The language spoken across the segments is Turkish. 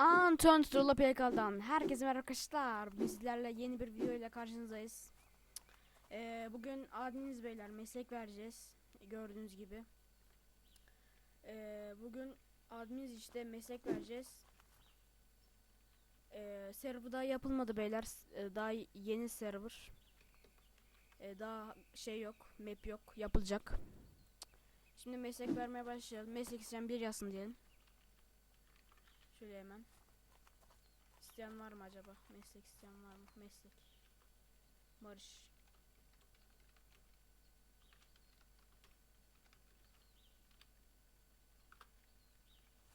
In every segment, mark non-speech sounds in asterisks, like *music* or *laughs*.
Anton Strolla PK'dan herkese merhaba arkadaşlar. Bizlerle yeni bir video ile karşınızdayız. Ee, bugün adminiz beyler meslek vereceğiz. Gördüğünüz gibi. Ee, bugün adminiz işte meslek vereceğiz. Ee, server daha yapılmadı beyler. E, Daha yeni server. Ee, daha şey yok, map yok, yapılacak. Şimdi meslek vermeye başlayalım. Meslek isteyen bir yazsın diyelim. Şöyle hemen. İsteyen var mı acaba? Meslek isteyen var mı? Meslek. Barış.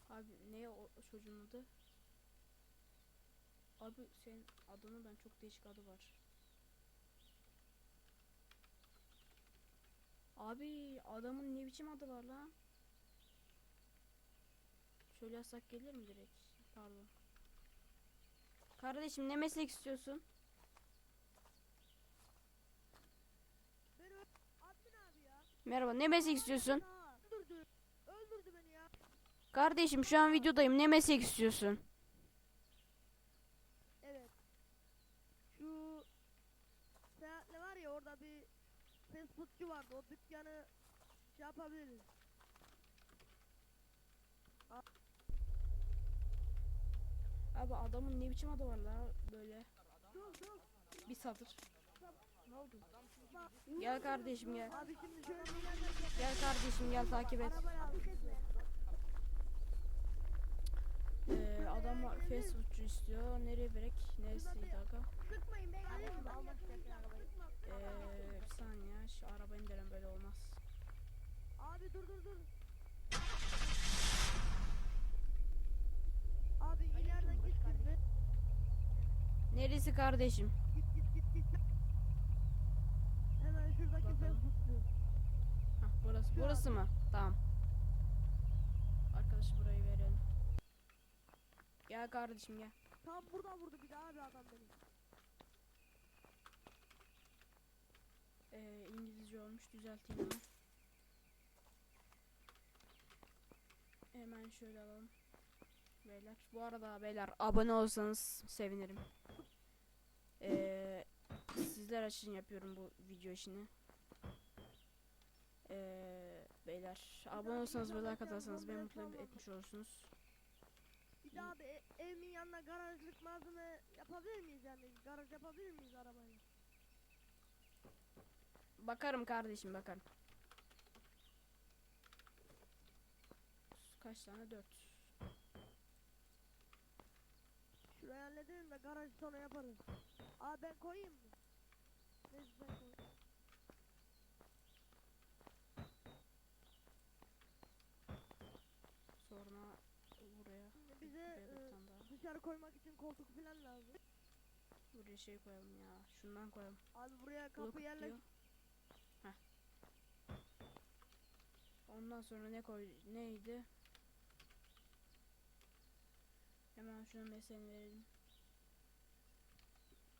Abi ne o, çocuğun adı? Abi senin adını ben çok değişik adı var. Abi adamın ne biçim adı var lan? Şöyle yazsak gelir mi direkt? Pardon. Kardeşim ne meslek istiyorsun? Merhaba ne meslek istiyorsun? Kardeşim şu an videodayım ne meslek istiyorsun? Evet. Şu seyahatle var ya orada bir fast foodçu vardı. O dükkanı şey yapabiliriz. Abi adamın ne biçim adı var la böyle bir satır. Ne oldu? Gel kardeşim gel. Abi şimdi şöyle bir yerden Gel kardeşim gel takip et. arabayı. Ee, adam foodçu istiyor. Nereye verek? Neresiydi aga? Arabayı. Ee, bir saniye şu araba indirelim böyle olmaz. Abi dur dur dur. Abi ileriden. Neresi kardeşim? Git git git git. Hemen şuradaki Bakalım. Hah burası. Şu Burası mı? Tamam. Arkadaşı burayı verelim. Gel kardeşim gel. Tam burada vurdu bir daha abi adam beni. Ee, İngilizce olmuş düzelteyim hemen. Hemen şöyle alalım. Beyler. Bu arada beyler abone olsanız sevinirim. Ee, sizler için yapıyorum bu video işini. Ee, beyler abone olsanız ve like atarsanız beni mutlu etmiş olursunuz. Bir daha abi e- evimin yanına garajlık malzeme yapabilir miyiz yani? Garaj yapabilir miyiz arabayla? Bakarım kardeşim bakarım. Kaç tane? Dört. Şurayı halledelim de garaj sonra yaparız. Aa ben koyayım mı? Neyse sen koy. Sonra buraya bize e, dışarı koymak için koltuk falan lazım. Buraya şey koyalım ya. Şundan koyalım. Abi buraya kapı diyor. Heh. Ondan sonra ne koy neydi? Hemen şunun mesleğini verelim.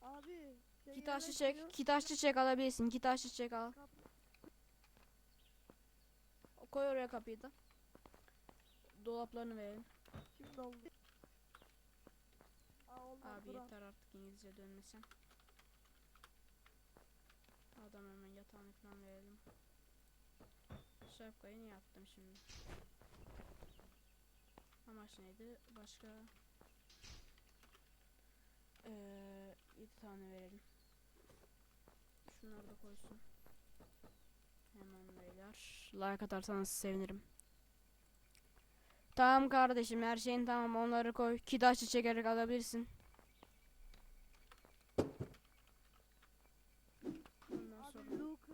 Abi. Kitaşlı yerleş çek. diyor. Kitaşlı çek alabilirsin. Kitaşlı çek al. Kapı. Koy oraya kapıyı da. Dolaplarını verelim. Şimdi oldu. Aa olmaz Abi dur yeter artık İngilizce dönmesen. Adam hemen yatağını falan verelim. Şapkayı niye yaptım şimdi? Amaç neydi? Başka? Ee, 7 tane verelim. Şunları da koysun. Hemen beyler. Like atarsanız sevinirim. Tamam kardeşim her şeyin tamam onları koy. Kidaşçı çekerek alabilirsin. Ondan Abi sonra Luke.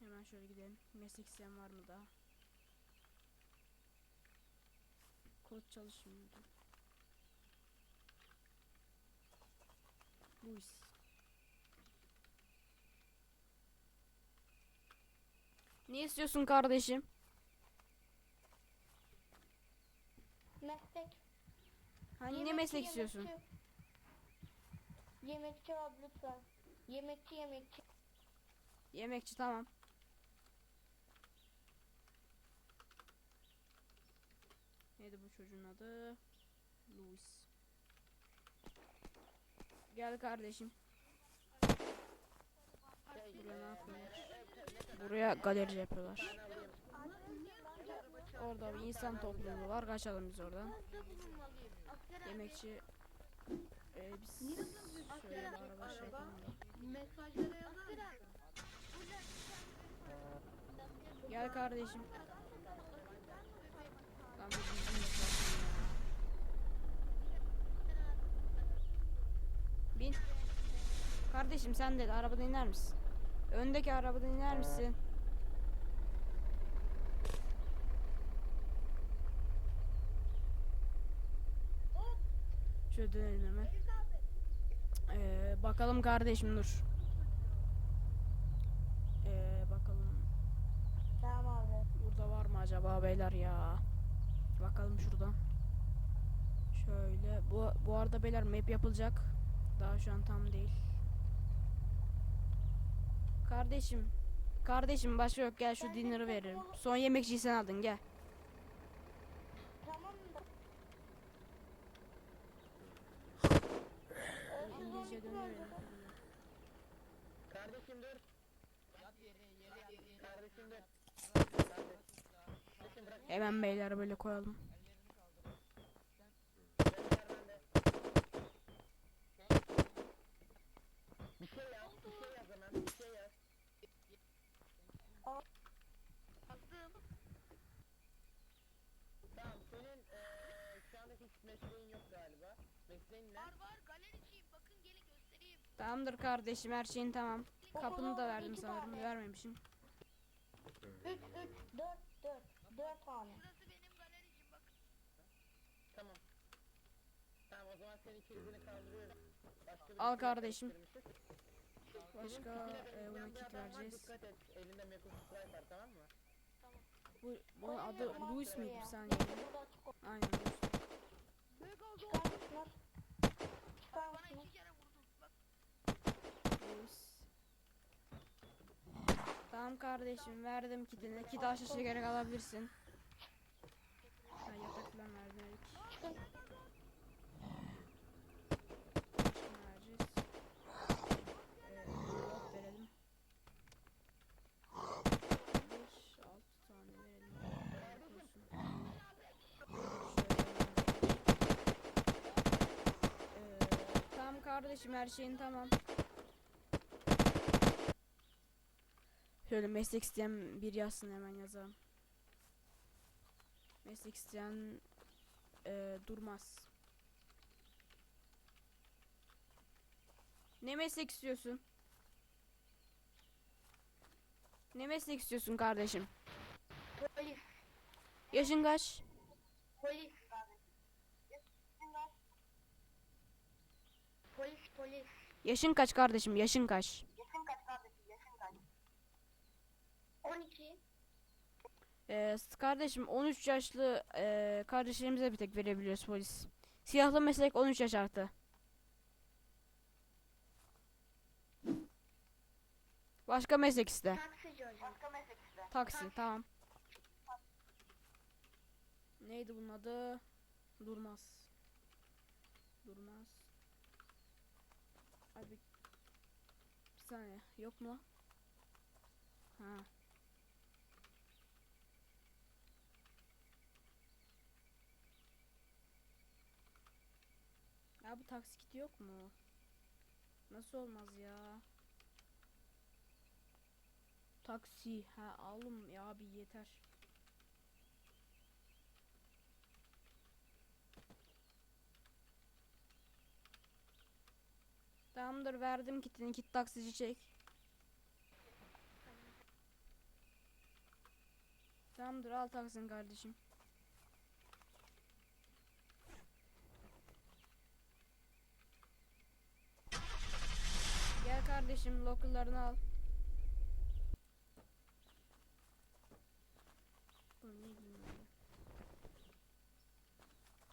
hemen şöyle gidelim. Meslek isteyen var mı daha? Kod çalışmıyordu. Bu iş. Ne istiyorsun kardeşim? Meslek. Hani ne Yemekçi, meslek istiyorsun? yemekçi. Yemekçi abi lütfen. Yemekçi yemekçi. Yemekçi tamam. Neydi bu çocuğun adı? Louis. Gel kardeşim. Buraya ne yapıyorlar? Buraya galerici yapıyorlar. Orada bir insan topluluğu var. Kaçalım biz oradan. Yemekçi ee, biz şöyle bir araba şey Gel kardeşim. Lan bir bizim yapalım ya. Bin. Kardeşim sen de arabadan iner misin? Öndeki arabadan iner misin? Şöyle dönelim hemen. Ee, bakalım kardeşim dur. Ee, bakalım Tamam abi. Burada var mı acaba beyler ya? Bakalım şuradan. Şöyle. Bu, bu arada beyler map yapılacak. Daha şu an tam değil. Kardeşim. Kardeşim başka yok gel şu destek veririm. Son yemekçiyi sen aldın gel. Tamam da. İngilizce dönüyor ya. Kardeşim dur. Hemen beyler böyle koyalım. Bir şey yaz, bir şey yaz hemen, bir şey yaz. Yazdım. Tamam, senin eee şu anda hiç mesleğin yok galiba. Mesleğin ne? Var var galericiyim. Bakın gelin göstereyim. Tamamdır kardeşim her şeyin tamam. Kapını da verdim İki sanırım. tane. Vermemişim. 3 3 4 4 4 tane. Burası benim galericim bakın. Tamam. Tamam o zaman senin kilidini kaldırıyorum. Başka bir Al kit kardeşim. Başka e, buna var, vereceğiz. Dikkat et, elinde Mekus Sprite var tamam mı? Bu, bunun adı Louis miydi bir saniye? Burada açık ol. Aynen Louis. Mega zor. Çıkar mısınız? Çıkar Bana iki kere vurdu. Bak Louis. Tamam kardeşim verdim kitini. Kit aşağı gerek alabilirsin. Ha, yatak falan verdik. Çıkın. Başka ne vereceğiz? Ee, yok verelim. 5, 6 tane verelim. Böyle olsun. Şöyle. Ee, tamam kardeşim her şeyin tamam. Şöyle meslek isteyen bir yazsın hemen yazalım. Meslek isteyen e, durmaz. Ne meslek istiyorsun? Ne meslek istiyorsun kardeşim? Polis. Yaşın kaç? Polis. Polis polis. Yaşın kaç kardeşim? Yaşın kaç? Yaşın kaç kardeşim? Yaşın kaç? 12. Ee, kardeşim 13 yaşlı e, kardeşlerimize bir tek verebiliyoruz polis. Siyahlı meslek 13 yaş artı. Başka meslek iste. Taksici işte. Taksi tamam. Neydi bunun adı? Durmaz. Durmaz. Abi bir saniye yok mu? Ha. Ya bu taksi kiti yok mu? Nasıl olmaz ya? Taksi. Ha alım ya abi yeter. Tamamdır verdim kitini. Kit taksici çek. Tamamdır al taksin kardeşim. kardeşim local'larını al.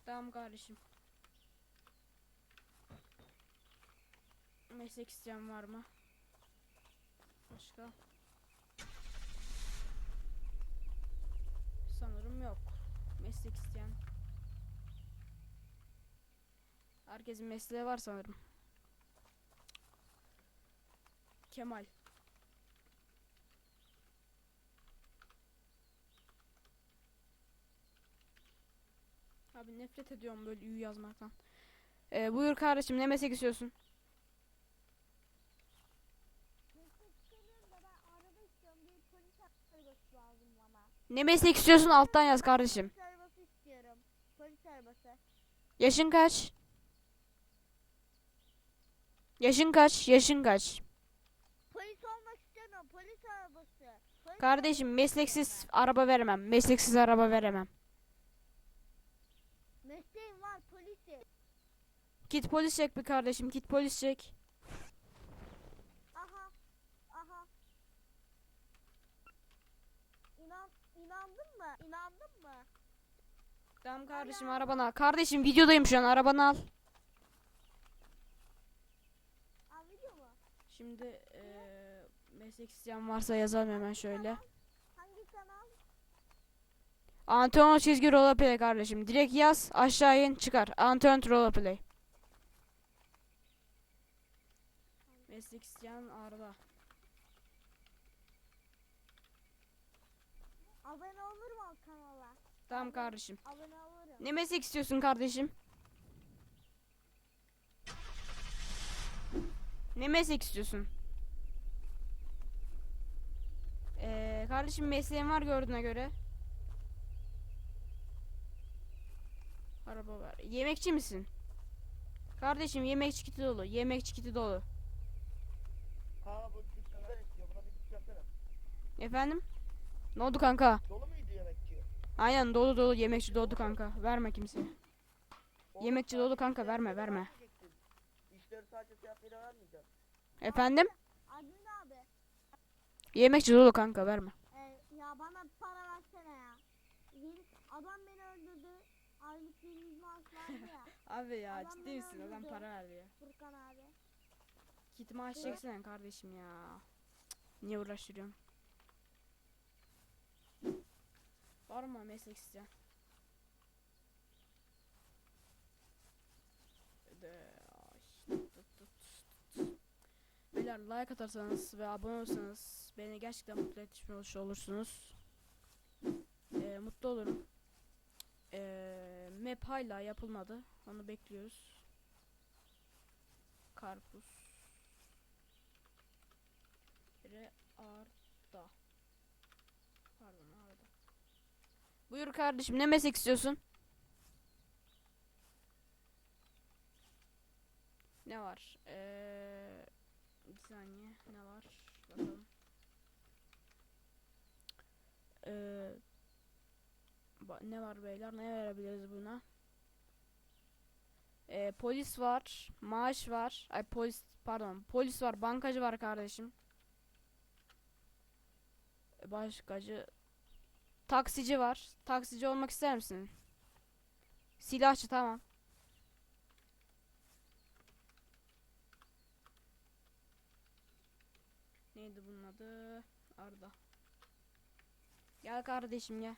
Tamam kardeşim. Meslek isteyen var mı? Başka? Sanırım yok. Meslek isteyen. Herkesin mesleği var sanırım. Kemal. Abi nefret ediyorum böyle ü yazmaktan. Ee, buyur kardeşim ne meslek istiyorsun? Ne meslek istiyorsun alttan yaz kardeşim. Polis arabası istiyorum. Polis arabası. Yaşın kaç? Yaşın kaç? Yaşın kaç? Polis olmak istemiyorum. Polis arabası. Polis Kardeşim mesleksiz araba veremem. Mesleksiz araba veremem. Mesleğim var polisim. Git polis çek bir kardeşim. Git polis çek. Aha. Aha. İnan, inandın mı? İnandın mı? Tamam kardeşim arabana al. Kardeşim videodayım şu an arabanı al. Aa video mu? Şimdi meslek isteyen varsa yazalım hemen şöyle. Hangi kanal? Antonio çizgi roleplay kardeşim. Direkt yaz aşağı in çıkar. Antonio roleplay. Meslek isteyen Arda. Abone olur mu o kanala? Tamam kardeşim. Abone olurum. Ne meslek istiyorsun kardeşim? Ne meslek istiyorsun? Ee, kardeşim mesleğin var gördüğüne göre. Araba var. Yemekçi misin? Kardeşim yemekçi kiti dolu. Yemekçi kiti dolu. Ha bu dükkanlar istiyor. Buna bir dükkan yapsana. Efendim? Ne oldu kanka? Dolu muydu yemekçi? Aynen dolu dolu yemekçi doldu kanka. Verme kimseye. Oğlum, Yemekçi dolu kanka, verme, verme. İşleri sadece fiyatları vermeyeceksin. Efendim? Adın abi. Yemekçi dolu kanka verme. Ya bana para versene ya. Adam beni öldürdü. Aylık bir yüz maaş verdi ya. *laughs* Abi ya Adam ciddi misin? Adam öldürdü. para verdi ya. Furkan abi. Git maaş çeksene kardeşim ya. Niye uğraştırıyorsun? Var mı meslek isteyen? De, ay, tut, tut, tut. Beyler like atarsanız ve abone olursanız beni gerçekten mutlu etmiş olursunuz. Ee, mutlu olurum. Ee, map hala yapılmadı. Onu bekliyoruz. Karpuz. Re Arda. Pardon Arda. Buyur kardeşim ne meslek istiyorsun? Ne var? Ee, bir saniye ne var? Bakalım. Ee, ne var beyler? Ne verebiliriz buna? Ee, polis var, maaş var. Ay polis pardon, polis var, bankacı var kardeşim. E, Başkacı taksici var. Taksici olmak ister misin? Silahçı tamam. Neydi bunun adı? Arda. Gel kardeşim gel.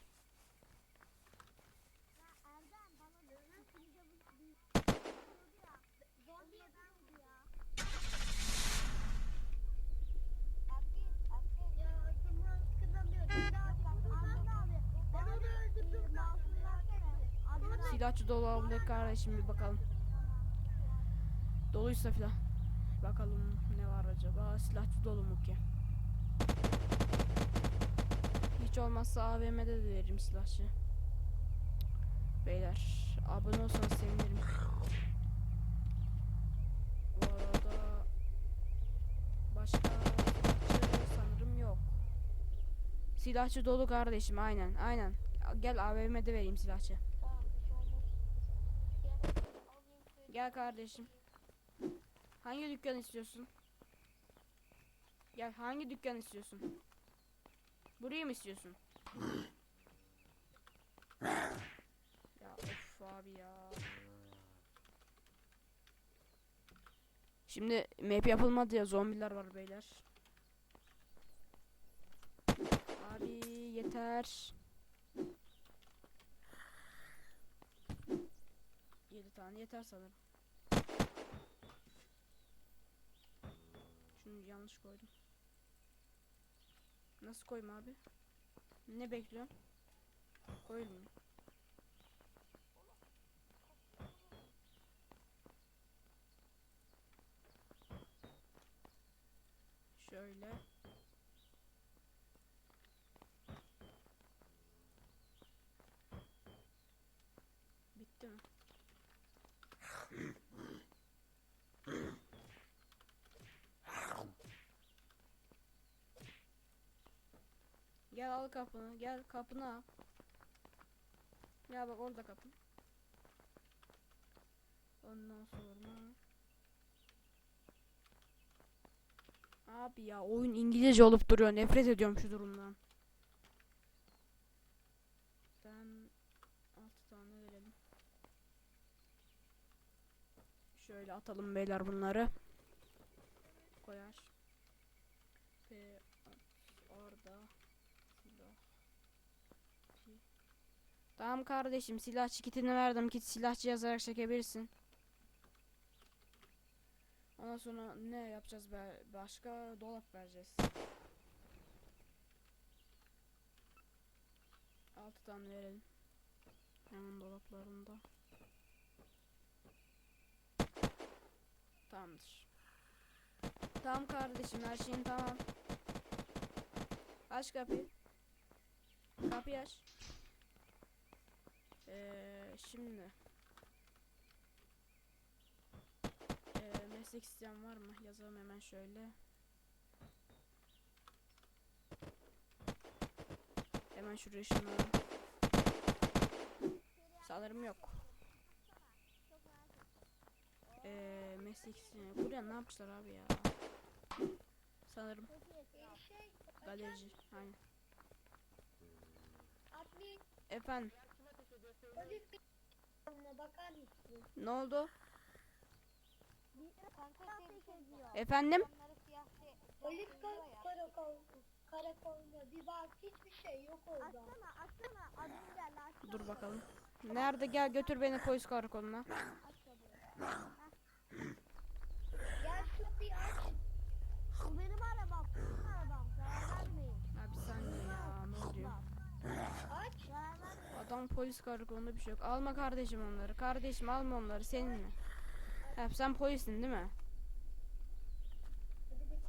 Silahçı dolu olabilir kardeşim bir bakalım. Doluysa filan. Bakalım ne var acaba? Silahçı dolu mu ki? Hiç olmazsa AVM'de de veririm silahçı. Beyler abone olsanız sevinirim. Bu arada başka silahçı sanırım yok. Silahçı dolu kardeşim aynen aynen. Gel AVM'de vereyim silahçı. Şey. Gel kardeşim. Hangi dükkan istiyorsun? Gel hangi dükkan istiyorsun? Burayı mı istiyorsun? ya of abi ya. Şimdi map yapılmadı ya zombiler var beyler. Abi yeter. 7 tane yeter sanırım. Şunu yanlış koydum. Nasıl koyayım abi? Ne bekliyorsun? Koyayım mı? Şöyle. Bitti mi? Gel al kapını. Gel kapını al. Gel bak orada kapın. Ondan sonra Abi ya oyun İngilizce olup duruyor. Nefret ediyorum şu durumdan. Ben 6 tane verelim. Şöyle atalım beyler bunları. Koyar. P orada silah. Ki- Tamam kardeşim silahçı kitini verdim. Kit silahçı yazarak çekebilirsin. Ondan sonra ne yapacağız be? Başka dolap vereceğiz. 6 tane verelim. Hemen dolaplarında. Tamamdır. Tamam kardeşim her şeyin tamam. Aç kapıyı. Kapıyı aç. Ee, şimdi. Ee, meslek isteyen var mı? Yazalım hemen şöyle. Hemen şuraya şunu. Sanırım yok. Ee, meslek isteyen. Buraya ne yapmışlar abi ya? Sanırım galerici. Aynen. Efendim Bakar mısın? ne oldu? Kanka. Efendim? Polis kar karakol bir bak hiçbir şey yok orada. Açsana admin geldi açsana. Dur bakalım. Nerede? Gel götür beni polis karakoluna. Gel şu bir aç. Bu benim arabam. Benim arabam. Zarar vermeyin. Ha bir saniye ya ne oluyor? Aç. Zarar vermeyin. Adam polis karakolunda bir şey yok. Alma kardeşim onları. Kardeşim alma onları seninle. Ha, sen polisin değil mi?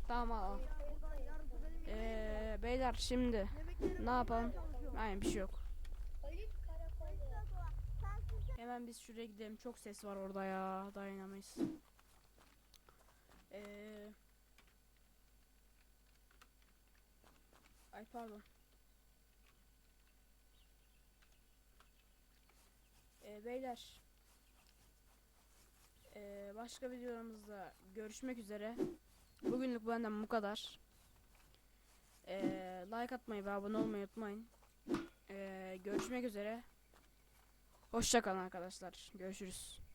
Tamam al. Ee, beyler şimdi ne yapalım? Aynen bir şey yok. Hemen biz şuraya gidelim. Çok ses var orada ya. Dayanamayız. Ee... Ay pardon. Ee, beyler. Ee, başka videolarımızda görüşmek üzere. Bugünlük benden bu kadar. Ee, like atmayı ve abone olmayı unutmayın. Ee, görüşmek üzere. Hoşçakalın arkadaşlar. Görüşürüz.